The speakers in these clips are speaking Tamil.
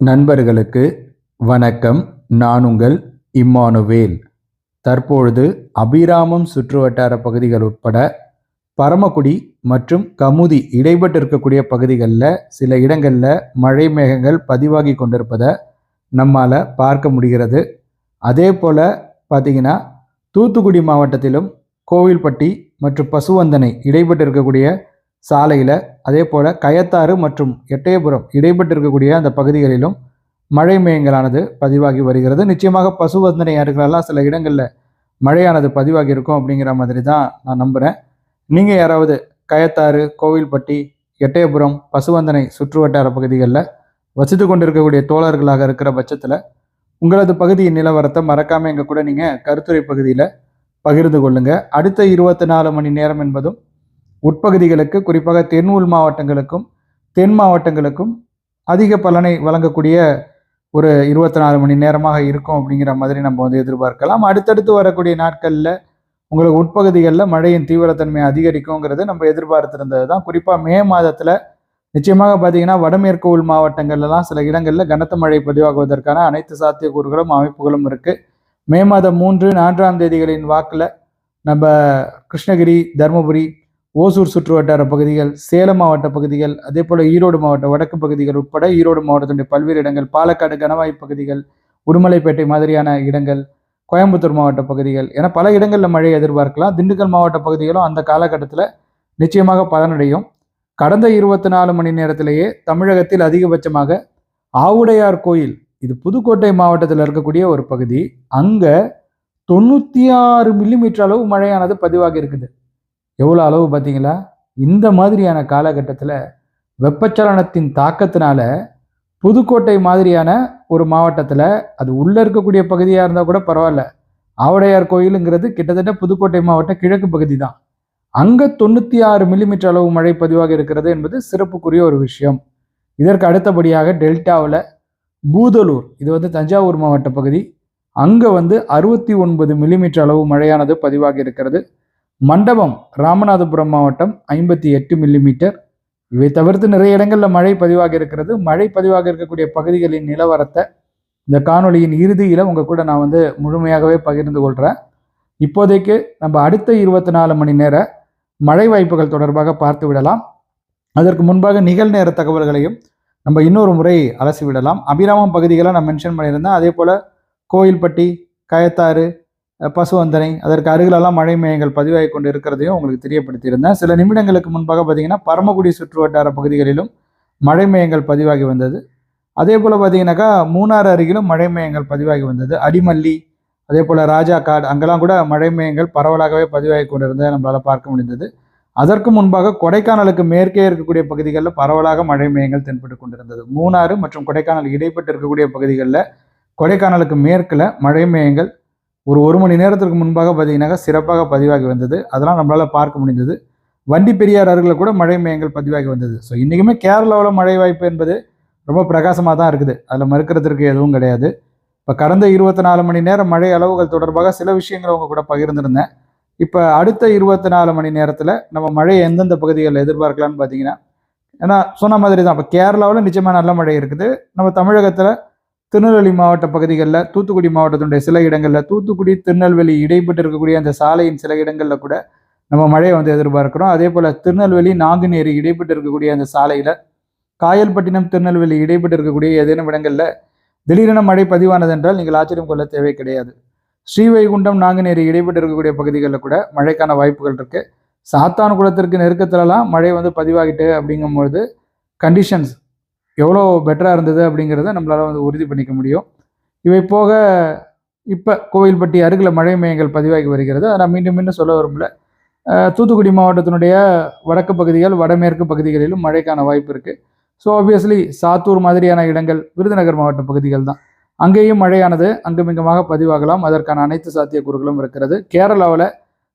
நண்பர்களுக்கு வணக்கம். நான் உங்கள் இம்மானுவேல். தற்பொழுது அபிராமம் சுற்றுவட்டார பகுதிகள் உட்பட பரமக்குடி மற்றும் கமுதி இடைப்பட்டு இருக்கக்கூடிய பகுதிகளில் சில இடங்களில் மழை மேகங்கள் பதிவாகி கொண்டிருப்பதை நம்மால் பார்க்க முடிகிறது. அதே போல் பார்த்தீங்கன்னா தூத்துக்குடி மாவட்டத்திலும் கோவில்பட்டி மற்றும் பசுவந்தனை இடைப்பட்டு இருக்கக்கூடிய சாலையில் அதே போல் கயத்தாறு மற்றும் எட்டயபுரம் இடைப்பட்டிருக்கக்கூடிய அந்த பகுதிகளிலும் மழை மேயங்களானது பதிவாகி வருகிறது. நிச்சயமாக பசுவந்தனை அருகிலெல்லாம் சில இடங்களில் மழையானது பதிவாகி இருக்கும் அப்படிங்கிற மாதிரி தான் நான் நம்புகிறேன் நீங்கள் யாராவது கயத்தாறு கோவில்பட்டி எட்டயபுரம் பசுவந்தனை சுற்றுவட்டார பகுதிகளில் வசித்து கொண்டிருக்கக்கூடிய தோழர்களாக இருக்கிற பட்சத்தில் உங்களது பகுதியின் நிலவரத்தை மறக்காமல் எங்கள் கூட நீங்கள் கருத்துரை பகுதியில் பகிர்ந்து கொள்ளுங்கள் அடுத்த இருபத்தி நாலு மணி நேரம் என்பதும் உட்பகுதிகளுக்கு குறிப்பாக தென் உள் மாவட்டங்களுக்கும் தென் மாவட்டங்களுக்கும் அதிக பலனை வழங்கக்கூடிய ஒரு இருபத்தி நாலு மணி நேரமாக இருக்கும் அப்படிங்கிற மாதிரி நம்ம வந்து எதிர்பார்க்கலாம். அடுத்தடுத்து வரக்கூடிய நாட்களில் உங்களுக்கு உட்பகுதிகளில் மழையின் தீவிரத்தன்மை அதிகரிக்குங்கிறது நம்ம எதிர்பார்த்திருந்தது தான் குறிப்பாக மே மாதத்தில் நிச்சயமாக பார்த்தீங்கன்னா வடமேற்கு உள் மாவட்டங்கள்லாம் சில இடங்களில் கனத்த மழை பதிவாகுவதற்கான அனைத்து சாத்தியக்கூறுகளும் அமைப்புகளும் இருக்குது மே மாதம் மூன்று நான்காம் தேதிகளின் வாக்கில் நம்ம கிருஷ்ணகிரி தருமபுரி ஓசூர் சுற்றுவட்டார பகுதிகள் சேலம் மாவட்ட பகுதிகள் அதே போல் ஈரோடு மாவட்ட வடக்கு பகுதிகள் உட்பட ஈரோடு மாவட்டத்தினுடைய பல்வேறு இடங்கள் பாலக்காடு கணவாய் பகுதிகள் உடுமலைப்பேட்டை மாதிரியான இடங்கள் கோயம்புத்தூர் மாவட்ட பகுதிகள் என பல இடங்களில் மழை எதிர்பார்க்கலாம். திண்டுக்கல் மாவட்ட பகுதிகளும் அந்த காலகட்டத்தில் நிச்சயமாக பலனடையும். கடந்த இருபத்தி நாலு மணி நேரத்திலேயே தமிழகத்தில் அதிகபட்சமாக ஆவுடையார் கோயில் இது புதுக்கோட்டை மாவட்டத்தில் இருக்கக்கூடிய ஒரு பகுதி. அங்கே தொண்ணூற்றி ஆறு மில்லிமீட்டர் அளவு மழையானது பதிவாகி இருக்குது. எவ்வளோ அளவு பார்த்தீங்களா? இந்த மாதிரியான காலகட்டத்தில் வெப்பச்சலனத்தின் தாக்கத்தினால புதுக்கோட்டை மாதிரியான ஒரு மாவட்டத்தில் அது உள்ளே இருக்கக்கூடிய பகுதியாக இருந்தால் கூட பரவாயில்ல. ஆவுடையார் கோயிலுங்கிறது கிட்டத்தட்ட புதுக்கோட்டை மாவட்ட கிழக்கு பகுதி தான். அங்கே தொண்ணூற்றி ஆறு மில்லிமீட்டர் அளவு மழை பதிவாக இருக்கிறது என்பது சிறப்புக்குரிய ஒரு விஷயம். இதற்கு அடுத்தபடியாக டெல்டாவில் பூதலூர் இது வந்து தஞ்சாவூர் மாவட்ட பகுதி. அங்கே வந்து அறுபத்தி ஒன்பது மில்லிமீட்டர் அளவு மழையானது பதிவாகி இருக்கிறது. மண்டபம் ராமநாதபுரம் மாவட்டம் ஐம்பத்தி எட்டு மில்லிமீட்டர் இவை தவிர்த்து நிறைய இடங்களில் மழை பதிவாக இருக்கிறது. மழை பதிவாக இருக்கக்கூடிய பகுதிகளின் நிலவரத்தை இந்த காணொலியின் இறுதியில் உங்கள் கூட நான் வந்து முழுமையாகவே பகிர்ந்து கொள்கிறேன் இப்போதைக்கு நம்ம அடுத்த இருபத்தி நாலு மணி நேர மழை வாய்ப்புகள் தொடர்பாக பார்த்து விடலாம். அதற்கு முன்பாக நிகழ்நேர தகவல்களையும் நம்ம இன்னொரு முறை அலசி விடலாம். அபிராமம் பகுதிகளை நான் மென்ஷன் பண்ணியிருந்தேன். அதே போல் கோயில்பட்டி கயத்தாறு பசுவந்தனை அதற்கு அருகிலெல்லாம் மழை மேயங்கள் பதிவாகி கொண்டு இருக்கிறதையும் உங்களுக்கு தெரியப்படுத்தியிருந்தேன். சில நிமிடங்களுக்கு முன்பாக பார்த்தீங்கன்னா பரமக்குடி சுற்று வட்டார பகுதிகளிலும் மழை மேயங்கள் பதிவாகி வந்தது. அதே போல் பார்த்தீங்கன்னாக்கா மூணாறு அருகிலும் மழை மேயங்கள் பதிவாகி வந்தது. அடிமல்லி அதே போல் ராஜா காடு அங்கெல்லாம் கூட மழை மேயங்கள் பரவலாகவே பதிவாகி கொண்டிருந்ததை நம்மளால் பார்க்க முடிந்தது. அதற்கு முன்பாக கொடைக்கானலுக்கு மேற்கே இருக்கக்கூடிய பகுதிகளில் பரவலாக மழை மேயங்கள் தென்பட்டு கொண்டிருந்தது. மூணாறு மற்றும் கொடைக்கானல் இடைப்பட்டு இருக்கக்கூடிய பகுதிகளில் கொடைக்கானலுக்கு மேற்கில் மழை மேயங்கள் ஒரு ஒரு மணி நேரத்திற்கு முன்பாக பார்த்தீங்கன்னாக்கா சிறப்பாக பதிவாகி வந்தது. அதெல்லாம் நம்மளால் பார்க்க முடிந்தது. வண்டி பெரியார் அருகில் கூட மழை மையங்கள் பதிவாகி வந்தது. ஸோ இன்றைக்குமே கேரளாவில் மழை வாய்ப்பு என்பது ரொம்ப பிரகாசமாக தான் இருக்குது. அதில் மறுக்கிறதுக்கு எதுவும் கிடையாது. இப்போ கடந்த இருபத்தி நாலு மணி நேரம் மழை அளவுகள் தொடர்பாக சில விஷயங்களை அவங்க கூட பகிர்ந்திருந்தேன். இப்போ அடுத்த இருபத்தி நாலு மணி நேரத்தில் நம்ம மழையை எந்தெந்த பகுதிகளில் எதிர்பார்க்கலாம்னு பார்த்தீங்கன்னா ஏன்னா சொன்ன மாதிரி தான் இப்போ கேரளாவில் நிச்சயமாக நல்ல மழை இருக்குது. நம்ம தமிழகத்தில் திருநெல்வேலி மாவட்ட பகுதிகளில் தூத்துக்குடி மாவட்டத்தினுடைய சில இடங்களில் தூத்துக்குடி திருநெல்வேலி இடைப்பட்டு இருக்கக்கூடிய அந்த சாலையின் சில இடங்களில் கூட நம்ம மழையை வந்து எதிர்பார்க்கிறோம். அதே போல் திருநெல்வேலி நாங்குநேரி இடைப்பட்டு இருக்கக்கூடிய அந்த சாலையில் காயல்பட்டினம் திருநெல்வேலி இடைப்பட்டு இருக்கக்கூடிய ஏதேனும் இடங்களில் திடீரென மழை பதிவானது என்றால் நீங்கள் ஆச்சரியம் கொள்ள தேவை கிடையாது. ஸ்ரீவைகுண்டம் நாங்குநேரி இடைப்பட்டு இருக்கக்கூடிய பகுதிகளில் கூட மழைக்கான வாய்ப்புகள் இருக்குது சாத்தான் குளத்திற்கு நெருக்கத்திலலாம் மழை வந்து பதிவாகிட்டு அப்படிங்கும்பொழுது கண்டிஷன்ஸ் எவ்வளோ பெட்டராக இருந்தது அப்படிங்கிறத நம்மளால் வந்து உறுதி பண்ணிக்க முடியும். இவை போக இப்போ கோவில்பட்டி அருகில் மழை மையங்கள் பதிவாகி வருகிறது. அதை நான் மீண்டும் மீண்டும் சொல்ல விரும்பல. தூத்துக்குடி மாவட்டத்தினுடைய வடக்கு பகுதிகள் வடமேற்கு பகுதிகளிலும் மழைக்கான வாய்ப்பு இருக்குது ஸோ ஆப்வியஸ்லி சாத்தூர் மாதிரியான இடங்கள் விருதுநகர் மாவட்ட பகுதிகள் தான். அங்கேயும் மழையானது அங்குமிங்கமாக பதிவாகலாம். அதற்கான அனைத்து சாத்தியக்கூறுகளும் இருக்கிறது. கேரளாவில்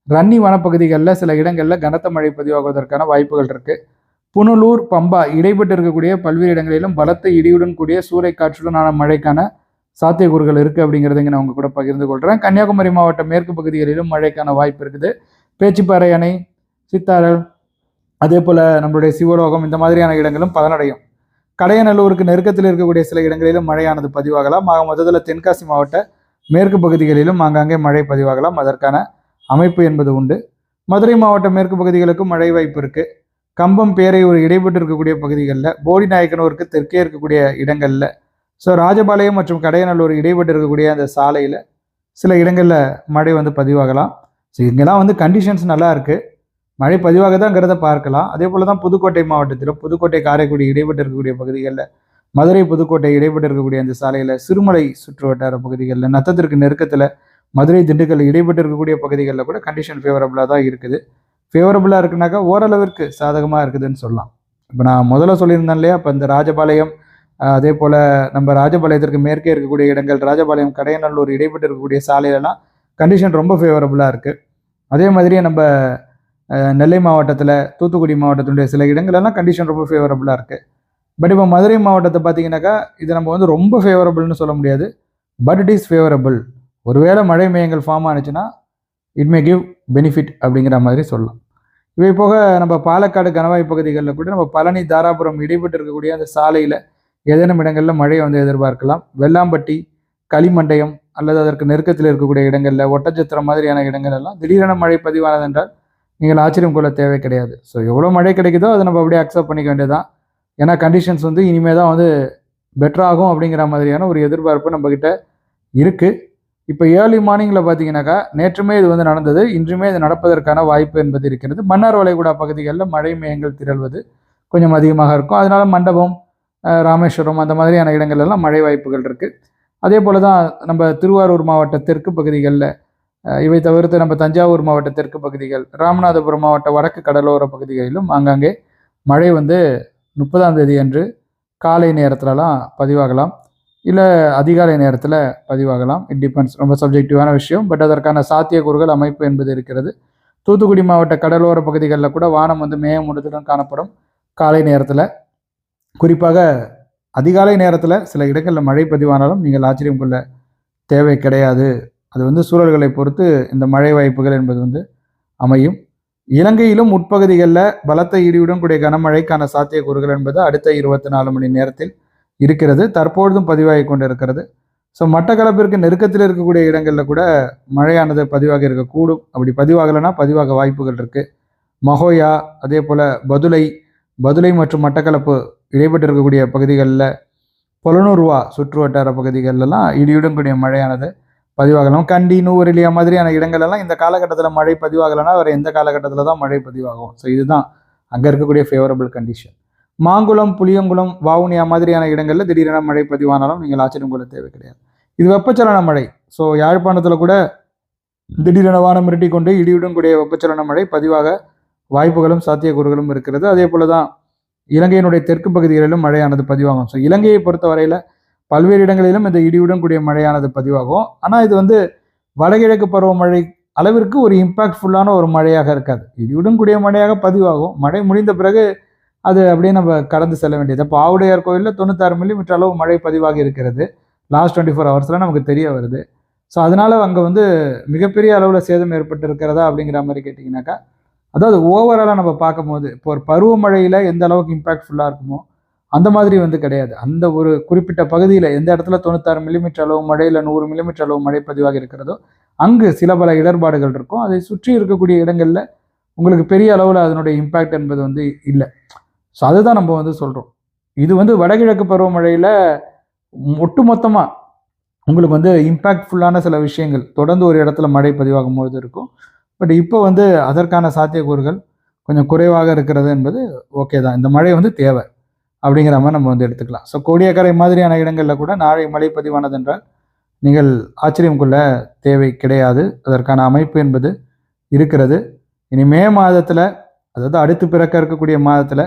ரன்னி வனப்பகுதிகளில் சில இடங்களில் கனத்த மழை பதிவாகுவதற்கான வாய்ப்புகள் இருக்குது புனலூர் பம்பா இடைப்பட்டு இருக்கக்கூடிய பல்வேறு இடங்களிலும் பலத்த இடியுடன் கூடிய சூறைக்காற்றுடனான மழைக்கான சாத்தியக்கூறுகள் இருக்குது அப்படிங்கிறதுங்க நான் உங்கள் கூட பகிர்ந்து கொள்கிறேன் கன்னியாகுமரி மாவட்ட மேற்கு பகுதிகளிலும் மழைக்கான வாய்ப்பு இருக்குது. பேச்சிப்பாறை அணை சித்தாரல் அதே போல் நம்மளுடைய சிவலோகம் இந்த மாதிரியான இடங்களும் பலனடையும். கடையநல்லூருக்கு நெருக்கத்தில் இருக்கக்கூடிய சில இடங்களிலும் மழையானது பதிவாகலாம். ஆக மொத்தத்தில் தென்காசி மாவட்ட மேற்கு பகுதிகளிலும் ஆங்காங்கே மழை பதிவாகலாம். அதற்கான அமைப்பு என்பது உண்டு. மதுரை மாவட்ட மேற்கு பகுதிகளுக்கும் மழை வாய்ப்பு இருக்குது கம்பம் பேரை ஒரு இடைப்பட்டு இருக்கக்கூடிய பகுதிகளில் போடி நாயக்கனூருக்கு தெற்கே இருக்கக்கூடிய இடங்களில் ஸோ ராஜபாளையம் மற்றும் கடையநல்லூர் இடைப்பட்டு இருக்கக்கூடிய அந்த சாலையில் சில இடங்களில் மழை வந்து பதிவாகலாம். ஸோ இங்கெல்லாம் வந்து கண்டிஷன்ஸ் நல்லா இருக்குது மழை பதிவாக தான்ங்கிறத பார்க்கலாம். அதே போல் தான் புதுக்கோட்டை மாவட்டத்தில் புதுக்கோட்டை காரைக்குடி இடைப்பட்டு இருக்கக்கூடிய பகுதிகளில் மதுரை புதுக்கோட்டை இடைப்பட்டு இருக்கக்கூடிய அந்த சாலையில் சிறுமலை சுற்று வட்டார பகுதிகளில் நத்தத்திற்கு நெருக்கத்தில் மதுரை திண்டுக்கல் இடைப்பட்டு இருக்கக்கூடிய பகுதிகளில் கூட கண்டிஷன் ஃபேவரபுளாக தான் இருக்குது. ஃபேவரபுளாக இருக்குனாக்கா ஓரளவிற்கு சாதகமாக இருக்குதுன்னு சொல்லலாம். இப்போ நான் முதல்ல சொல்லியிருந்தேன் இல்லையா? இப்போ இந்த ராஜபாளையம் அதே போல் நம்ம ராஜபாளையத்திற்கு மேற்கே இருக்கக்கூடிய இடங்கள் ராஜபாளையம் கடையநல்லூர் இடைப்பட்டு இருக்கக்கூடிய சாலையிலலாம் கண்டிஷன் ரொம்ப ஃபேவரபுளாக இருக்குது அதே மாதிரியே நம்ம நெல்லை மாவட்டத்தில் தூத்துக்குடி மாவட்டத்தினுடைய சில இடங்களெல்லாம் கண்டிஷன் ரொம்ப ஃபேவரபுளாக இருக்குது பட் இப்போ மதுரை மாவட்டத்தை பார்த்தீங்கன்னாக்கா இது நம்ம வந்து ரொம்ப ஃபேவரபுள்னு சொல்ல முடியாது. பட் இட் இஸ் ஃபேவரபுள் ஒருவேளை மழை மேயங்கள் ஃபார்ம் ஆனிச்சுன்னா இட் மே கிவ் பெனிஃபிட் அப்படிங்கிற மாதிரி சொல்லலாம். இவை போக நம்ம பாலக்காடு கணவாய் பகுதிகளில் கூட நம்ம பழனி தாராபுரம் இடைப்பட்டு இருக்கக்கூடிய அந்த சாலையில் ஏதேனும் இடங்களில் மழையை வந்து எதிர்பார்க்கலாம். வெள்ளாம்பட்டி களிமண்டயம் அல்லது அதற்கு நெருக்கத்தில் இருக்கக்கூடிய இடங்களில் ஒட்டச்சத்திரம் மாதிரியான இடங்கள் எல்லாம் திடீரென மழை பதிவானதென்றால் நீங்கள் ஆச்சரியம் கொள்ள தேவை கிடையாது. ஸோ எவ்வளோ மழை கிடைக்குதோ அதை நம்ம அப்படியே அக்செப்ட் பண்ணிக்க வேண்டியதான் ஏன்னா கண்டிஷன்ஸ் வந்து இனிமேல் தான் வந்து பெட்டராகும் அப்படிங்கிற மாதிரியான ஒரு எதிர்பார்ப்பு நம்மக்கிட்ட இருக்குது இப்போ ஏர்லி மார்னிங்கில் பார்த்தீங்கன்னாக்கா நேற்றுமே இது வந்து நடந்தது இன்றுமே இது நடப்பதற்கான வாய்ப்பு என்பது இருக்கிறது. மன்னார் வளைகுடா பகுதிகளில் மழை மேகங்கள் திரள்வது கொஞ்சம் அதிகமாக இருக்கும். அதனால மண்டபம் ராமேஸ்வரம் அந்த மாதிரியான இடங்கள்லாம் மழை வாய்ப்புகள் இருக்குது அதே போல் தான் நம்ம திருவாரூர் மாவட்ட தெற்கு பகுதிகளில் இவை தவிர்த்து நம்ம தஞ்சாவூர் மாவட்ட தெற்கு பகுதிகள் ராமநாதபுரம் மாவட்ட வடக்கு கடலோர பகுதிகளிலும் ஆங்காங்கே மழை வந்து முப்பதாம் தேதி அன்று காலை நேரத்துலலாம் பதிவாகலாம். இல்லை அதிகாலை நேரத்தில் பதிவாகலாம். இட் டிபெண்ட்ஸ் ரொம்ப சப்ஜெக்டிவான விஷயம். பட் அதற்கான சாத்தியக்கூறுகள் அமைப்பு என்பது இருக்கிறது. தூத்துக்குடி மாவட்ட கடலோர பகுதிகளில் கூட வானம் வந்து மேகமூட்டத்துடன் காணப்படும் காலை நேரத்தில். குறிப்பாக அதிகாலை நேரத்தில் சில இடங்களில் மழை பதிவானாலும் நீங்கள் ஆச்சரியம் கொள்ள தேவை கிடையாது. அது வந்து சூழல்களை பொறுத்து இந்த மழை வாய்ப்புகள் என்பது வந்து அமையும். இலங்கையிலும் உட்பகுதிகளில் பலத்த இடியுடன் கூடிய கனமழைக்கான சாத்தியக்கூறுகள் என்பது அடுத்த இருபத்தி நாலு மணி நேரத்தில் இருக்கிறது தற்பொழுதும் பதிவாகி கொண்டிருக்கிறது. ஸோ மட்டக்களப்பிற்கு நெருக்கத்தில் இருக்கக்கூடிய இடங்களில் கூட மழையானது பதிவாக இருக்கக்கூடும் அப்படி பதிவாகலைன்னா பதிவாக வாய்ப்புகள் இருக்குது மஹோயா அதே போல் பதுளை பதுளை மற்றும் மட்டக்களப்பு இடைப்பட்டு இருக்கக்கூடிய பகுதிகளில் பொலனூர்வா சுற்று வட்டார பகுதிகளெல்லாம் இடியுடன் கூடிய மழையானது பதிவாகலாம். கண்டி நூவரிலியா மாதிரியான இடங்களெல்லாம் இந்த காலகட்டத்தில் மழை பதிவாகலைன்னா வேறு எந்த காலகட்டத்தில் தான் மழை பதிவாகும். ஸோ இதுதான் அங்கே இருக்கக்கூடிய ஃபேவரபிள் கண்டிஷன் மாங்குளம் புளியங்குளம் வவுனியா மாதிரியான இடங்களில் திடீரென மழை பதிவானாலும் நீங்கள் ஆச்சரியம் கொள்ள தேவை கிடையாது. இது வெப்பச்சலன மழை. ஸோ யாழ்ப்பாணத்தில் கூட திடீரென வானம் மிரட்டி கொண்டு இடியுடன் கூடிய வெப்பச்சலன மழை பதிவாக வாய்ப்புகளும் சாத்தியக்கூறுகளும் இருக்கிறது. அதே போல தான் இலங்கையினுடைய தெற்கு பகுதிகளிலும் மழையானது பதிவாகும். ஸோ இலங்கையை பொறுத்தவரையில் பல்வேறு இடங்களிலும் இந்த இடியுடன் கூடிய மழையானது பதிவாகும். ஆனால் இது வந்து வடகிழக்கு பருவமழை அளவிற்கு ஒரு இம்பாக்ட்ஃபுல்லான ஒரு மழையாக இருக்காது. இடியுடன் கூடிய மழையாக பதிவாகும். மழை முடிந்த பிறகு அது அப்படியே நம்ம கடந்து செல்ல வேண்டியது. இப்போ ஆவுடையார் கோயிலில் தொண்ணூத்தாறு மில்லிமீட்டர் அளவு மழை பதிவாகி இருக்கிறது. லாஸ்ட் டுவெண்ட்டி ஃபோர் ஹவர்ஸில் நமக்கு தெரிய வருது. ஸோ அதனால் அங்கே வந்து மிகப்பெரிய அளவில் சேதம் ஏற்பட்டு இருக்கிறதா அப்படிங்கிற மாதிரி கேட்டிங்கனாக்கா அதாவது ஓவராலாக நம்ம பார்க்கும்போது இப்போ ஒரு பருவமழையில் எந்த அளவுக்கு இம்பாக்ட்ஃபுல்லாக இருக்குமோ அந்த மாதிரி வந்து கிடையாது. அந்த ஒரு குறிப்பிட்ட பகுதியில் எந்த இடத்துல தொண்ணூத்தாறு மில்லிமீட்டர் அளவு மழை இல்லை நூறு மில்லிமீட்டர் அளவு மழை பதிவாக இருக்கிறதோ அங்கு சில பல இடர்பாடுகள் இருக்கும். அதை சுற்றி இருக்கக்கூடிய இடங்களில் உங்களுக்கு பெரிய அளவில் அதனுடைய இம்பேக்ட் என்பது வந்து இல்லை. ஸோ அதுதான் நம்ம வந்து சொல்கிறோம் இது வந்து வடகிழக்கு பருவமழையில் ஒட்டுமொத்தமாக உங்களுக்கு வந்து இம்பேக்ட்ஃபுல்லான சில விஷயங்கள். தொடர்ந்து ஒரு இடத்துல மழை பதிவாகும் பொழுது இருக்கும். பட் இப்போ வந்து அதற்கான சாத்தியக்கூறுகள் கொஞ்சம் குறைவாக இருக்கிறது என்பது ஓகே தான். இந்த மழை வந்து தேவை அப்படிங்கிற மாதிரி நம்ம வந்து எடுத்துக்கலாம். ஸோ கோடியக்கரை மாதிரியான இடங்களில் கூட நாளை மழை பதிவானது என்றால் நீங்கள் ஆச்சரியம் கொள்ள தேவை கிடையாது. அதற்கான அமைப்பு என்பது இருக்கிறது. இனி மே மாதத்தில் அதாவது அடுத்து பிறக்க இருக்கக்கூடிய மாதத்தில்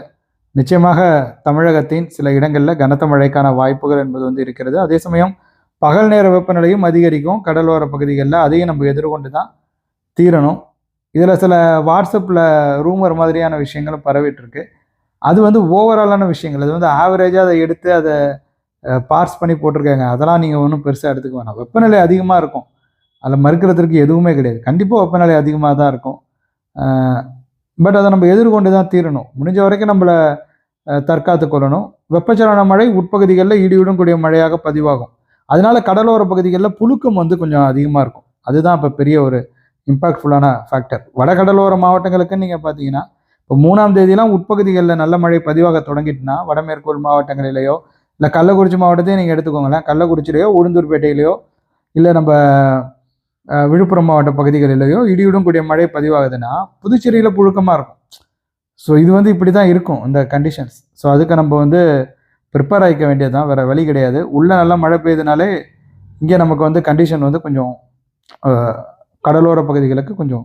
நிச்சயமாக தமிழகத்தின் சில இடங்களில் கனத்த மழைக்கான வாய்ப்புகள் என்பது வந்து இருக்கிறது. அதே சமயம் பகல் நேர வெப்பநிலையும் அதிகரிக்கும். கடலோர பகுதிகளில் அதையும் நம்ம எதிர்கொண்டு தான் தீரணும். இதில் சில வாட்ஸ்அப்பில் ரூமர் மாதிரியான விஷயங்களும் பரவிட்டுருக்கு. அது வந்து ஓவராலான விஷயங்கள். அது வந்து ஆவரேஜாக அதை எடுத்து அதை பார்ஸ் பண்ணி போட்டிருக்காங்க. அதெல்லாம் நீங்கள் ஒன்றும் பெருசாக எடுத்துக்க வேணாம். வெப்பநிலை அதிகமாக இருக்கும். அதில் மறுக்கிறதுக்கு எதுவுமே கிடையாது. கண்டிப்பாக வெப்பநிலை அதிகமாக தான் இருக்கும் பட் அதை நம்ம எதிர்கொண்டு தான் தீரணும். முடிஞ்ச வரைக்கும் நம்மளை தற்காத்து கொள்ளணும். வெப்பச்சலன மழை உட்பகுதிகளில் இடியுடன் கூடிய மழையாக பதிவாகும். அதனால கடலோர பகுதிகளில் புழுக்கம் வந்து கொஞ்சம் அதிகமாக இருக்கும். அதுதான் இப்போ பெரிய ஒரு இம்பாக்ட்ஃபுல்லான ஃபேக்டர் வடகடலோர மாவட்டங்களுக்கு நீங்கள் பார்த்தீங்கன்னா இப்போ மூணாம் தேதியெல்லாம் உட்பகுதிகளில் நல்ல மழை பதிவாக தொடங்கிட்டுனா வடமேற்கு மாவட்டங்களிலேயோ இல்லை கள்ளக்குறிச்சி மாவட்டத்தையும் நீங்கள் எடுத்துக்கோங்களேன். கள்ளக்குறிச்சிலையோ உளுந்தூர்பேட்டையிலையோ இல்லை நம்ம விழுப்புரம் மாவட்ட பகுதிகளிலேயோ இடியுடன் கூடிய மழை பதிவாகுதுன்னா புதுச்சேரியில் புழுக்கமாக இருக்கும். ஸோ இது வந்து இப்படி தான் இருக்கும் இந்த கண்டிஷன்ஸ் ஸோ அதுக்கு நம்ம வந்து ப்ரிப்பேர் ஆகிக்க வேண்டியது தான் வேறு வழி கிடையாது. உள்ளே நல்லா மழை பெய்யுதுனாலே இங்கே நமக்கு வந்து கண்டிஷன் வந்து கொஞ்சம் கடலோர பகுதிகளுக்கு கொஞ்சம்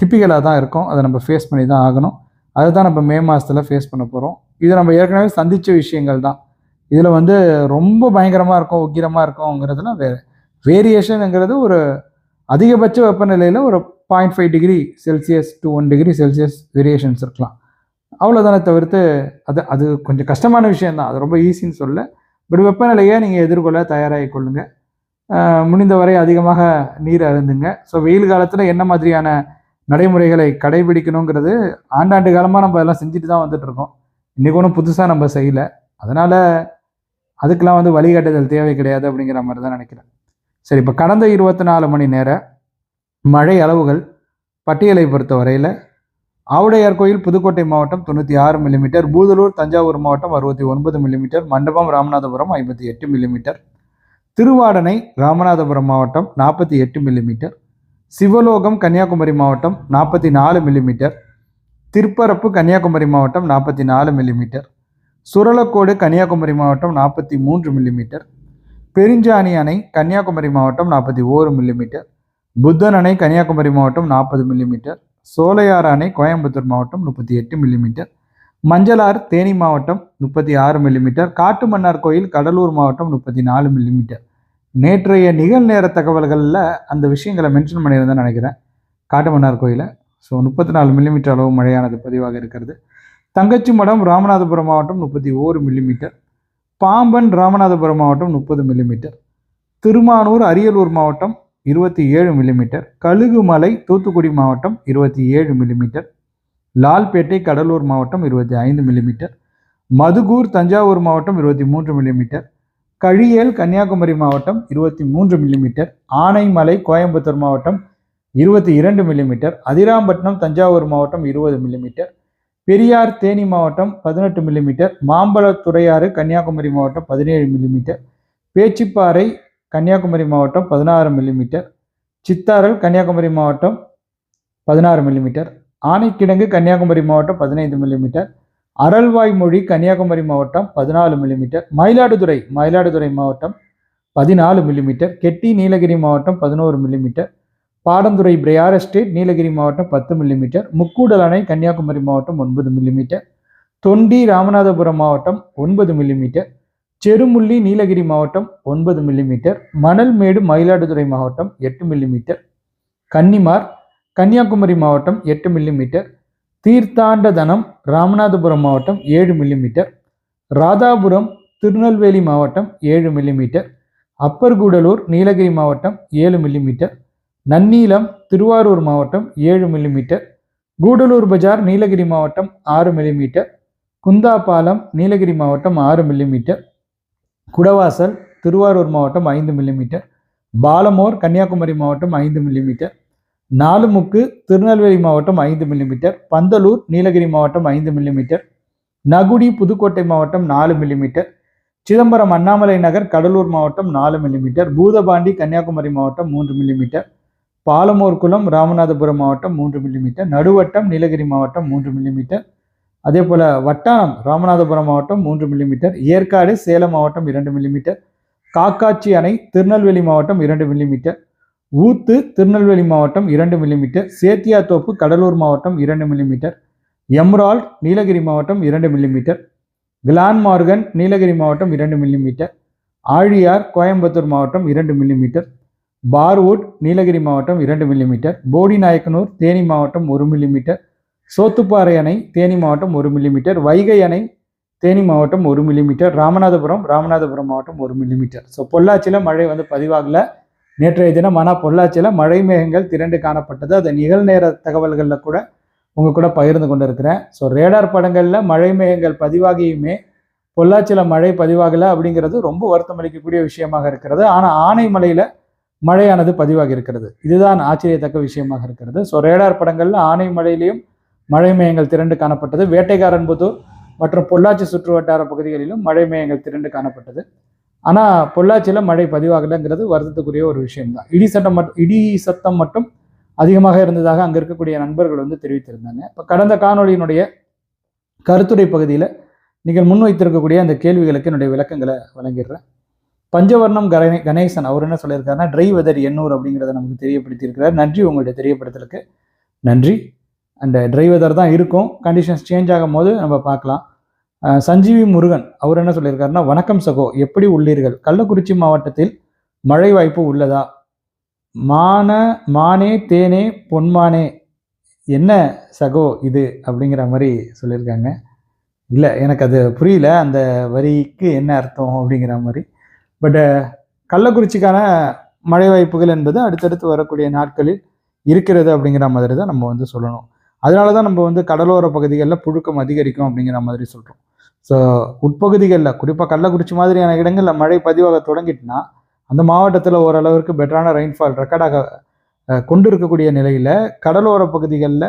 டிப்பிக்கலாக தான் இருக்கும். அதை நம்ம ஃபேஸ் பண்ணி தான் ஆகணும். அதை தான் நம்ம மே மாதத்தில் ஃபேஸ் பண்ண போகிறோம் இது நம்ம ஏற்கனவே சந்தித்த விஷயங்கள் தான். இதில் வந்து ரொம்ப பயங்கரமாக இருக்கும் உக்கிரமாக இருக்கும்ங்கிறதுலாம் வே வேரியேஷனுங்கிறது ஒரு அதிகபட்ச வெப்பநிலையில் ஒரு point five degree Celsius to one degree Celsius variations இருக்கலாம். அவ்வளோதானே தவிர்த்து அது அது கொஞ்சம் கஷ்டமான விஷயம்தான். அது ரொம்ப ஈஸின்னு சொல்ல பட் வெப்பநிலையை நீங்கள் எதிர்கொள்ள தயாராகி கொள்ளுங்கள் முடிந்தவரை அதிகமாக நீர் அருந்துங்க. ஸோ வெயில் காலத்தில் என்ன மாதிரியான நடைமுறைகளை கடைபிடிக்கணுங்கிறது ஆண்டாண்டு காலமாக நம்ம எல்லாம் செஞ்சுட்டு தான் வந்துட்டுருக்கோம். இன்றைக்கி ஒன்றும் புதுசாக நம்ம செய்யலை. அதனால் அதுக்கெலாம் வந்து வழிகாட்டுதல் தேவை கிடையாது அப்படிங்கிற மாதிரி தான் நினைக்கிறேன். சரி இப்போ கடந்த இருபத்தி நாலு மணி நேர மழை அளவுகள் பட்டியலை பொறுத்த வரையில் ஆவுடையார் கோயில் புதுக்கோட்டை மாவட்டம் தொண்ணூற்றி ஆறு மில்லிமீட்டர் பூதலூர் தஞ்சாவூர் மாவட்டம் அறுபத்தி ஒன்பது மில்லிமீட்டர் மண்டபம் ராமநாதபுரம் ஐம்பத்தி எட்டு மில்லிமீட்டர் திருவாடனை ராமநாதபுரம் மாவட்டம் நாற்பத்தி எட்டு மில்லிமீட்டர் சிவலோகம் கன்னியாகுமரி மாவட்டம் நாற்பத்தி நாலு மில்லிமீட்டர் திருப்பரப்பு கன்னியாகுமரி மாவட்டம் நாற்பத்தி நாலு மில்லிமீட்டர் சுரலக்கோடு கன்னியாகுமரி மாவட்டம் நாற்பத்தி மூன்று மில்லிமீட்டர் பெருஞ்சாணி அணை கன்னியாகுமரி மாவட்டம் நாற்பத்தி ஓரு மில்லிமீட்டர் புத்தன் அணை கன்னியாகுமரி மாவட்டம் நாற்பது மில்லிமீட்டர் சோலையாறு அணை கோயம்புத்தூர் மாவட்டம் முப்பத்தி எட்டு மில்லிமீட்டர் மஞ்சளார் தேனி மாவட்டம் முப்பத்தி ஆறு மில்லிமீட்டர் காட்டுமன்னார் கோயில் கடலூர் மாவட்டம் முப்பத்தி நாலு மில்லிமீட்டர் நேற்றைய நிகழ்நேர தகவல்களில் அந்த விஷயங்களை மென்ஷன் பண்ணியிருந்தேன் நினைக்கிறேன். காட்டுமன்னார் கோயிலை. ஸோ முப்பத்தி நாலு மில்லிமீட்டர் அளவு மழையானது பதிவாக இருக்கிறது. தங்கச்சி மடம் ராமநாதபுரம் மாவட்டம் முப்பத்தி ஓரு மில்லிமீட்டர் பாம்பன் ராமநாதபுரம் மாவட்டம் முப்பது மில்லிமீட்டர் திருமானூர் அரியலூர் மாவட்டம் இருபத்தி ஏழு மில்லிமீட்டர் கழுகுமலை தூத்துக்குடி மாவட்டம் இருபத்தி ஏழு மில்லிமீட்டர் லால்பேட்டை கடலூர் மாவட்டம் இருபத்தி ஐந்து மில்லிமீட்டர் மதுகூர் தஞ்சாவூர் மாவட்டம் இருபத்தி மூன்று மில்லிமீட்டர் கழியேல் கன்னியாகுமரி மாவட்டம் இருபத்தி மூன்று மில்லிமீட்டர் ஆனைமலை கோயம்புத்தூர் மாவட்டம் இருபத்தி இரண்டு மில்லிமீட்டர் அதிராம்பட்டினம் தஞ்சாவூர் மாவட்டம் இருபது மில்லிமீட்டர் பெரியார் தேனி மாவட்டம் பதினெட்டு மில்லிமீட்டர் மாம்பழத்துறையாறு கன்னியாகுமரி மாவட்டம் பதினேழு மில்லிமீட்டர் பேச்சிப்பாறை கன்னியாகுமரி மாவட்டம் பதினாறு மில்லிமீட்டர் சித்தாரல் கன்னியாகுமரி மாவட்டம் பதினாறு மில்லிமீட்டர் ஆனைக்கிடங்கு கன்னியாகுமரி மாவட்டம் பதினைந்து மில்லிமீட்டர் அரல்வாய்மொழி கன்னியாகுமரி மாவட்டம் பதினாலு மில்லிமீட்டர் மயிலாடுதுறை மயிலாடுதுறை மாவட்டம் பதினாலு மில்லிமீட்டர் கெட்டி நீலகிரி மாவட்டம் பதினோரு millimetre Padanthurai Briar estate Nilgiri மாவட்டம் பத்து மில்லிமீட்டர் முக்கூடல் அணை கன்னியாகுமரி மாவட்டம் ஒன்பது மில்லிமீட்டர் தொண்டி ராமநாதபுரம் மாவட்டம் ஒன்பது மில்லிமீட்டர் செருமுள்ளி நீலகிரி மாவட்டம் ஒன்பது மில்லிமீட்டர் மணல்மேடு மயிலாடுதுறை மாவட்டம் எட்டு மில்லிமீட்டர் கன்னிமார் கன்னியாகுமரி மாவட்டம் எட்டு மில்லிமீட்டர் தீர்த்தாண்டதனம் ராமநாதபுரம் மாவட்டம் ஏழு மில்லிமீட்டர் ராதாபுரம் திருநெல்வேலி மாவட்டம் ஏழு மில்லிமீட்டர் அப்பர்கூடலூர் நீலகிரி மாவட்டம் ஏழு மில்லிமீட்டர் நன்னீலம் திருவாரூர் மாவட்டம் ஏழு மில்லிமீட்டர் கூடலூர் பஜார் நீலகிரி மாவட்டம் ஆறு மில்லிமீட்டர் குந்தாபாலம் நீலகிரி மாவட்டம் ஆறு மில்லிமீட்டர் குடவாசல் திருவாரூர் மாவட்டம் ஐந்து மில்லிமீட்டர் பாலமோர் கன்னியாகுமரி மாவட்டம் ஐந்து மில்லிமீட்டர் நாலுமுக்கு திருநெல்வேலி மாவட்டம் ஐந்து மில்லிமீட்டர் பந்தலூர் நீலகிரி மாவட்டம் ஐந்து மில்லிமீட்டர் நகுடி புதுக்கோட்டை மாவட்டம் நாலு மில்லிமீட்டர் சிதம்பரம் அண்ணாமலை நகர் கடலூர் மாவட்டம் நாலு மில்லிமீட்டர் பூதபாண்டி கன்னியாகுமரி மாவட்டம் மூன்று மில்லிமீட்டர் பாலமூர் குளம் ராமநாதபுரம் மாவட்டம் மூன்று மில்லிமீட்டர் நடுவட்டம் நீலகிரி மாவட்டம் மூன்று மில்லிமீட்டர் அதே போல் வட்டாரம் ராமநாதபுரம் மாவட்டம் மூன்று மில்லிமீட்டர் ஏற்காடு சேலம் மாவட்டம் இரண்டு மில்லிமீட்டர் காக்காட்சி அணை திருநெல்வேலி மாவட்டம் இரண்டு மில்லிமீட்டர் ஊத்து திருநெல்வேலி மாவட்டம் இரண்டு மில்லிமீட்டர் சேத்தியாத்தோப்பு கடலூர் மாவட்டம் இரண்டு மில்லிமீட்டர் எம்ரால்ட் நீலகிரி மாவட்டம் இரண்டு மில்லிமீட்டர் கிளான்மார்கன் நீலகிரி மாவட்டம் இரண்டு மில்லிமீட்டர் ஆழியார் கோயம்புத்தூர் மாவட்டம் இரண்டு மில்லிமீட்டர் பார்வுட் நீலகிரி மாவட்டம் இரண்டு மில்லிமீட்டர் போடி நாயக்கனூர் தேனி மாவட்டம் ஒரு மில்லிமீட்டர் சோத்துப்பாறை அணை தேனி மாவட்டம் ஒரு மில்லிமீட்டர் வைகை அணை தேனி மாவட்டம் ஒரு மில்லிமீட்டர் ராமநாதபுரம் ராமநாதபுரம் மாவட்டம் ஒரு மில்லிமீட்டர் ஸோ பொள்ளாச்சியில் மழை வந்து பதிவாகல. நேற்றைய தினம் ஆனால் பொள்ளாச்சியில் மழை மேகங்கள் திரண்டு காணப்பட்டது. அதை நிகழ்நேர தகவல்களில் கூட உங்கள் கூட பகிர்ந்து கொண்டு இருக்கிறேன் ஸோ ரேடார் படங்களில் மழை மேகங்கள் பதிவாகியுமே பொள்ளாச்சியில் மழை பதிவாகலை அப்படிங்கிறது ரொம்ப வருத்தம் அளிக்கக்கூடிய விஷயமாக இருக்கிறது. ஆனால் ஆனைமலையில் மழையானது பதிவாக இருக்கிறது. இதுதான் ஆச்சரியத்தக்க விஷயமாக இருக்கிறது. ஸோ ரேடார் படங்களில் ஆனைமலையிலையும் மழை மேயங்கள் திரண்டு காணப்பட்டது. வேட்டைக்காரன் புதூர் மற்றும் பொள்ளாச்சி சுற்று வட்டார பகுதிகளிலும் மழை மேயங்கள் திரண்டு காணப்பட்டது. ஆனால் பொள்ளாச்சியில் மழை பதிவாகலைங்கிறது வருத்தத்துக்குரிய ஒரு விஷயம்தான். இடி சட்டம் மட்டும் இடி சத்தம் மட்டும் அதிகமாக இருந்ததாக அங்கே இருக்கக்கூடிய நண்பர்கள் வந்து தெரிவித்திருந்தாங்க. இப்போ கடந்த காணொளியினுடைய கருத்துரை பகுதியில் நீங்கள் முன்வைத்திருக்கக்கூடிய அந்த கேள்விகளுக்கு என்னுடைய விளக்கங்களை வழங்கிடுறேன். பஞ்சவர்ணம் கணே கணேசன் அவர் என்ன சொல்லியிருக்காருன்னா ட்ரை வெதர் எண்ணூர் அப்படிங்கிறத நமக்கு தெரியப்படுத்தியிருக்கிறார். நன்றி உங்களுடைய தெரியப்படுத்தலுக்கு. நன்றி. அந்த ட்ரை வெதர் தான் இருக்கும். கண்டிஷன்ஸ் சேஞ்ச் ஆகும் போது நம்ம பார்க்கலாம். சஞ்சீவி முருகன் அவர் என்ன சொல்லியிருக்காருன்னா வணக்கம் சகோ எப்படி உள்ளீர்கள்? கள்ளக்குறிச்சி மாவட்டத்தில் மழை வாய்ப்பு உள்ளதா? மான மானே தேனே பொன்மானே என்ன சகோ இது? அப்படிங்கிற மாதிரி சொல்லியிருக்காங்க. இல்லை எனக்கு அது புரியல. அந்த வரிக்கு என்ன அர்த்தம் அப்படிங்கிற மாதிரி. பட் கள்ளக்குறிச்சிக்கான மழை வாய்ப்புகள் என்பது அடுத்தடுத்து வரக்கூடிய நாட்களில் இருக்கிறது அப்படிங்கிற மாதிரி தான் நம்ம வந்து சொல்லணும். அதனால தான் நம்ம வந்து கடலோர பகுதிகளில் புழுக்கம் அதிகரிக்கும் அப்படிங்கிற மாதிரி சொல்கிறோம் ஸோ உட்பகுதிகளில் குறிப்பாக கள்ளக்குறிச்சி மாதிரியான இடங்களில் மழை பதிவாக தொடங்கிட்டுனா அந்த மாவட்டத்தில் ஓரளவிற்கு பெட்டரான ரெயின்ஃபால் ரெக்கார்டாக கொண்டு இருக்கக்கூடிய நிலையில் கடலோர பகுதிகளில்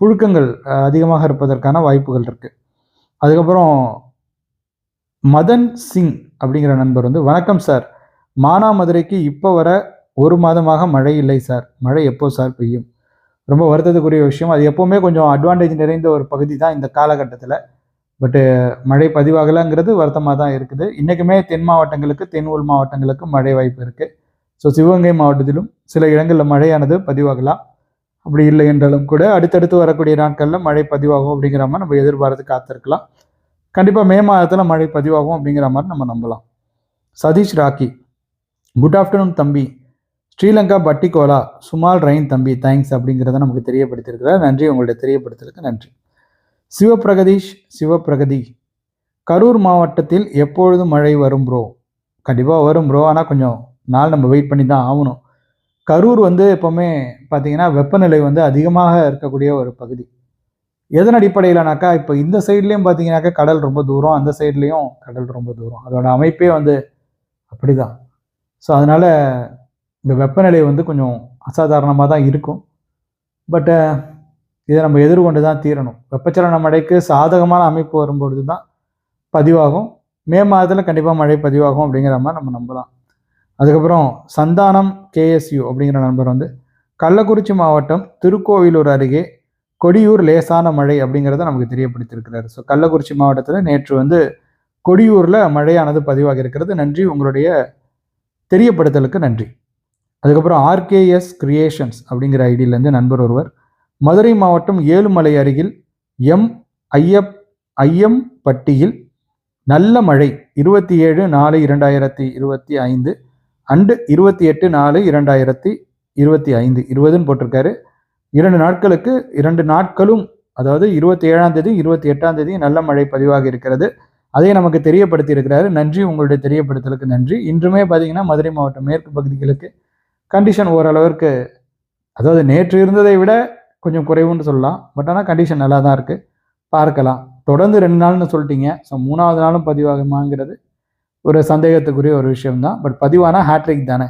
புழுக்கங்கள் அதிகமாக இருப்பதற்கான வாய்ப்புகள் இருக்குது அதுக்கப்புறம் மதன் சிங் அப்படிங்கிற நண்பர் வந்து வணக்கம் சார். மானாமதுரைக்கு இப்போ வர ஒரு மாதமாக மழை இல்லை சார். மழை எப்போ சார் பெய்யும்? ரொம்ப வருத்தத்துக்குரிய விஷயம். அது எப்போவுமே கொஞ்சம் அட்வான்டேஜ் நிறைந்த ஒரு பகுதி தான் இந்த காலகட்டத்தில். பட்டு மழை பதிவாகலைங்கிறது வருத்தமாக தான் இருக்குது. இன்றைக்குமே தென் மாவட்டங்களுக்கு தென் உள் மாவட்டங்களுக்கு மழை வாய்ப்பு இருக்குது ஸோ சிவகங்கை மாவட்டத்திலும் சில இடங்களில் மழையானது பதிவாகலாம். அப்படி இல்லை என்றாலும் கூட அடுத்தடுத்து வரக்கூடிய நாட்களில் மழை பதிவாகும் அப்படிங்கிற மாதிரி நம்ம எதிர்பார்த்து காத்திருக்கலாம். கண்டிப்பாக மே மாதத்தில் மழை பதிவாகும் அப்படிங்கிற மாதிரி நம்ம நம்பலாம். சதீஷ் ராக்கி குட் ஆஃப்டர்நூன் தம்பி. ஸ்ரீலங்கா பட்டிகோலா சுமால் ரெயின் தம்பி தேங்க்ஸ் அப்படிங்கிறத நமக்கு தெரியப்படுத்தியிருக்கிறார். நன்றி உங்களுடைய தெரியப்படுத்தலுக்கு நன்றி. சிவபிரகதீஷ் சிவபிரகதி கரூர் மாவட்டத்தில் எப்பொழுது மழை வரும் ப்ரோ கண்டிப்பாக வரும் ப்ரோ ஆனால் கொஞ்சம் நாள் நம்ம வெயிட் பண்ணி தான் ஆகணும். கரூர் வந்து எப்போவுமே பார்த்தீங்கன்னா வெப்பநிலை வந்து அதிகமாக இருக்கக்கூடிய ஒரு பகுதி. எதன் அடிப்படையிலனாக்கா இப்போ இந்த சைட்லேயும் பார்த்தீங்கன்னாக்கா கடல் ரொம்ப தூரம் அந்த சைட்லேயும் கடல் ரொம்ப தூரம். அதோட அமைப்பே வந்து அப்படிதான். ஸோ அதனால் இந்த வெப்பநிலை வந்து கொஞ்சம் அசாதாரணமாக தான் இருக்கும். பட்டு இதை நம்ம எதிர்கொண்டு தான் தீரணும். வெப்பச்சலன மழைக்கு சாதகமான அமைப்பு வரும்பொழுது தான் பதிவாகும். மே மாதத்தில் கண்டிப்பாக மழை பதிவாகும் அப்படிங்கிற மாதிரி நம்ம நம்பலாம். அதுக்கப்புறம் சந்தானம் கேஎஸ்யூ அப்படிங்கிற நண்பர் வந்து கள்ளக்குறிச்சி மாவட்டம் திருக்கோவிலூர் அருகே கொடியூர் லேசான மழை அப்படிங்கிறத நமக்கு தெரியப்படுத்தியிருக்கிறார். ஸோ கள்ளக்குறிச்சி மாவட்டத்தில் நேற்று வந்து கொடியூரில் மழையானது பதிவாகி இருக்கிறது. நன்றி. உங்களுடைய தெரியப்படுத்தலுக்கு நன்றி. அதுக்கப்புறம் ஆர்கேஎஸ் கிரியேஷன்ஸ் அப்படிங்கிற ஐடியிலேருந்து நண்பர் ஒருவர். மதுரை மாவட்டம் ஏழுமலை அருகில் எம் ஐயப் ஐயம்பட்டியில் நல்ல மழை இருபத்தி ஏழு நாலு இரண்டாயிரத்தி இருபத்தி ஐந்து அண்டு இருபத்தி எட்டு நாலு இரண்டாயிரத்தி இருபத்தி ஐந்து. இருபதுன்னு போட்டிருக்காரு. இரண்டு நாட்களுக்கு இரண்டு நாட்களும் அதாவது இருபத்தி ஏழாம் தேதி இருபத்தி எட்டாம் தேதி நல்ல மழை பதிவாக இருக்கிறது. அதை நமக்கு தெரியப்படுத்தி இருக்கிறாரு நன்றி. உங்களுடைய தெரியப்படுத்தலுக்கு நன்றி. இன்றுமே பார்த்தீங்கன்னா மதுரை மாவட்டம் மேற்கு பகுதிகளுக்கு கண்டிஷன் ஓரளவிற்கு அதாவது நேற்று இருந்ததை விட கொஞ்சம் குறைவுன்னு சொல்லலாம். பட் ஆனால் கண்டிஷன் நல்லா தான் இருக்குது பார்க்கலாம். தொடர்ந்து ரெண்டு நாள்னு சொல்லிட்டீங்க. ஸோ மூணாவது நாளும் பதிவாகுமாங்கிறது ஒரு சந்தேகத்துக்குரிய ஒரு விஷயம்தான். பட் பதிவானால் ஹேட்ரிக் தானே?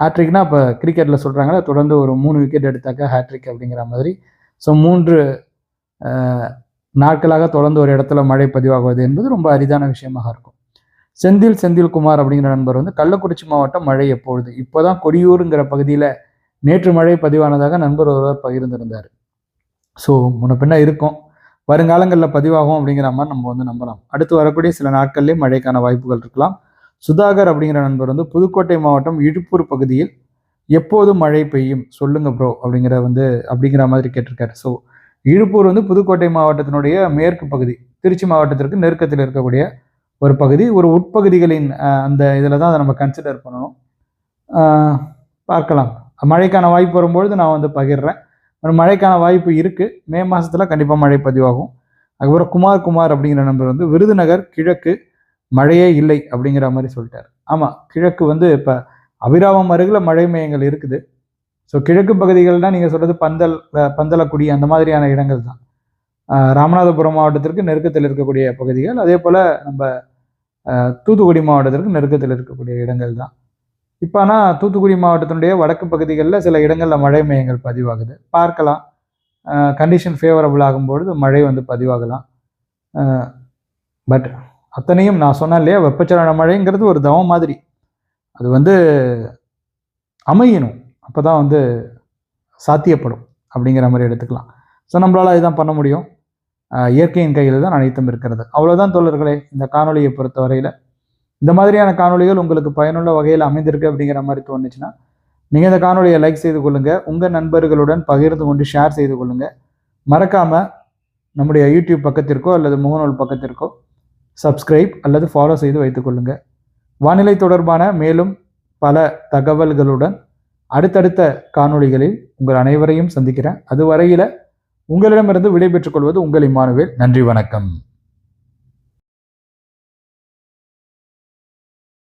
ஹேட்ரிக்னா இப்போ கிரிக்கெட்டில் சொல்கிறாங்களே தொடர்ந்து ஒரு மூணு விக்கெட் எடுத்தாக்கா ஹேட்ரிக் அப்படிங்கிற மாதிரி. ஸோ மூன்று நாட்களாக தொடர்ந்து ஒரு இடத்துல மழை பதிவாகுவது என்பது ரொம்ப அரிதான விஷயமாக இருக்கும். செந்தில் செந்தில்குமார் அப்படிங்கிற நண்பர் வந்து கள்ளக்குறிச்சி மாவட்டம் மழை எப்பொழுது? இப்போதான் கொடியூருங்கிற பகுதியில் நேற்று மழை பதிவானதாக நண்பர் ஒருவர் பகிர்ந்திருந்தார். ஸோ முன்ன பின்ன இருக்கும். வருங்காலங்களில் பதிவாகும் அப்படிங்கிற மாதிரி நம்ம வந்து நம்பலாம். அடுத்து வரக்கூடிய சில நாட்கள்லேயே மழைக்கான வாய்ப்புகள் இருக்கலாம். சுதாகர் அப்படிங்கிற நண்பர் வந்து புதுக்கோட்டை மாவட்டம் இழுப்பூர் பகுதியில் எப்போது மழை பெய்யும் சொல்லுங்க ப்ரோ அப்படிங்கிற வந்து அப்படிங்கிற மாதிரி கேட்டிருக்காரு. ஸோ இழுப்பூர் வந்து புதுக்கோட்டை மாவட்டத்தினுடைய மேற்கு பகுதி திருச்சி மாவட்டத்திற்கு நெருக்கத்தில் இருக்கக்கூடிய ஒரு பகுதி. ஒரு உட்பகுதிகளின் அந்த இதில் தான் அதை நம்ம கன்சிடர் பண்ணணும். பார்க்கலாம். மழைக்கான வாய்ப்பு வரும்பொழுது நான் வந்து பகிர்றேன். ஒரு மழைக்கான வாய்ப்பு இருக்குது மே மாதத்தில் கண்டிப்பாக மழை பதிவாகும். அதுக்கப்புறம் குமார் குமார் அப்படிங்கிற நண்பர் வந்து விருதுநகர் கிழக்கு மழையே இல்லை அப்படிங்கிற மாதிரி சொல்லிட்டார். ஆமாம் கிழக்கு வந்து இப்போ அபிராமம் அருகில் மழை மையங்கள் இருக்குது. ஸோ கிழக்கு பகுதிகள்னா நீங்கள் சொல்கிறது பந்தல் பந்தலக்குடி அந்த மாதிரியான இடங்கள் தான். ராமநாதபுரம் மாவட்டத்திற்கு நெருக்கத்தில் இருக்கக்கூடிய பகுதிகள். அதே போல் நம்ம தூத்துக்குடி மாவட்டத்திற்கு நெருக்கத்தில் இருக்கக்கூடிய இடங்கள் தான். இப்போ ஆனால் தூத்துக்குடி மாவட்டத்தினுடைய வடக்கு பகுதிகளில் சில இடங்களில் மழை மையங்கள் பதிவாகுது. பார்க்கலாம். கண்டிஷன் ஃபேவரபுள் ஆகும்பொழுது மழை வந்து பதிவாகலாம். பட் அத்தனையும் நான் சொன்னேன் இல்லையா? வெப்பச்சலன மழைங்கிறது ஒரு தவம் மாதிரி. அது வந்து அமையணும். அப்போ தான் வந்து சாத்தியப்படும் அப்படிங்கிற மாதிரி எடுத்துக்கலாம். ஸோ நம்மளால் இதுதான் பண்ண முடியும். இயற்கையின் கையில் தான் அனைத்தும் இருக்கிறது. அவ்வளோதான் தோழர்களே இந்த காணொலியை பொறுத்தவரையில். இந்த மாதிரியான காணொளிகள் உங்களுக்கு பயனுள்ள வகையில் அமைந்திருக்கு அப்படிங்கிற மாதிரி தோணுச்சுன்னா நீங்கள் இந்த காணொலியை லைக் செய்து கொள்ளுங்கள் உங்கள் நண்பர்களுடன் பகிர்ந்து கொண்டு ஷேர் செய்து கொள்ளுங்கள் மறக்காமல் நம்முடைய யூடியூப் பக்கத்திற்கோ அல்லது முகநூல் பக்கத்திற்கோ சப்ஸ்கிரைப் அல்லது ஃபாலோ செய்து வைத்துக் கொள்ளுங்கள் வானிலை தொடர்பான மேலும் பல தகவல்களுடன் அடுத்தடுத்த காணொளிகளில் உங்கள் அனைவரையும் சந்திக்கிறேன். அதுவரையில் உங்களிடமிருந்து விடைபெற்றுக் கொள்வது உங்கள் இம்மானுவேல். நன்றி வணக்கம்.